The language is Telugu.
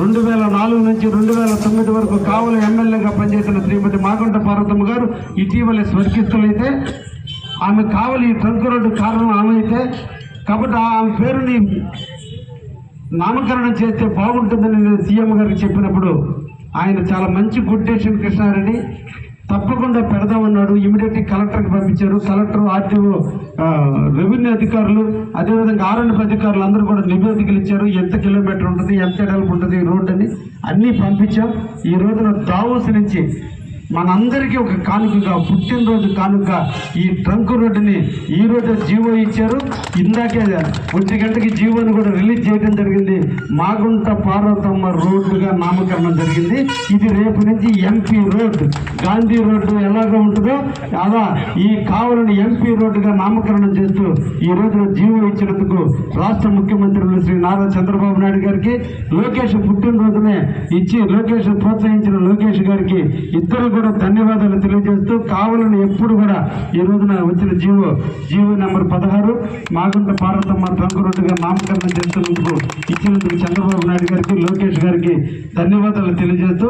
రెండు వేల నాలుగు నుంచి రెండు వేల తొమ్మిది వరకు కావలి ఎమ్మెల్యేగా పనిచేసిన శ్రీమతి మాగుంట పార్వతమ్మ గారు ఇటీవలే స్వర్గిస్తులైతే ఆమె కావలి ఈ ట్రంక్ రోడ్డు కారణం ఆమె అయితే కాబట్టి ఆమె పేరుని నామకరణం చేస్తే బాగుంటుందని నేను సీఎం గారికి చెప్పినప్పుడు ఆయన చాలా మంచి గుడ్డేషన్ కృష్ణారెడ్డి. తప్పకుండా పెడదామన్నాడు. ఇమీడియట్లీ కలెక్టర్కి పంపించారు. కలెక్టర్ ఆర్టీఓ రెవెన్యూ అధికారులు అదేవిధంగా ఆర్ఎండ్ఎఫ్ అధికారులు అందరూ కూడా నివేదికలు ఇచ్చారు. ఎంత కిలోమీటర్ ఉంటుంది ఎంత ఎడల్పు ఉంటుంది రోడ్డు రోడ్ అని అన్నీ పంపించాం. ఈ రోజున దావోస్ నుంచి మనందరికీ ఒక కానుకగా పుట్టినరోజు కానుక ఈ ట్రంక్ రోడ్డుని ఈ రోజు జీవో ఇచ్చారు. ఇందాకే ఒంటి గంటకి జీవోని కూడా రిలీజ్ చేయడం జరిగింది. మాగుంట పార్వతమ్మ రోడ్డుగా నామకరణం జరిగింది. ఇది రేపు నుంచి ఎంపీ రోడ్డు గాంధీ రోడ్డు ఎలాగో ఉంటుందో అలా ఈ కావలని ఎంపీ రోడ్డుగా నామకరణం చేస్తూ ఈ రోజున జీవో ఇచ్చినందుకు రాష్ట్ర ముఖ్యమంత్రులు శ్రీ నారా చంద్రబాబు నాయుడు గారికి లోకేష్ పుట్టినరోజునే ఇచ్చి లోకేష్ ప్రోత్సహించిన లోకేష్ గారికి ఇద్దరు కూడా ధన్యవాదాలు తెలియజేస్తూ కావాలని ఎప్పుడు కూడా ఈ రోజున వచ్చిన జీవో జీవో నెంబర్ పదహారు మాగుంట పార్వతమ్మ ట్రంక్ రోడ్డుగా నామకరణం చేస్తున్నందుకు ఇచ్చినందుకు చంద్రబాబు నాయుడు గారికి లోకేష్ గారికి ధన్యవాదాలు తెలియజేస్తూ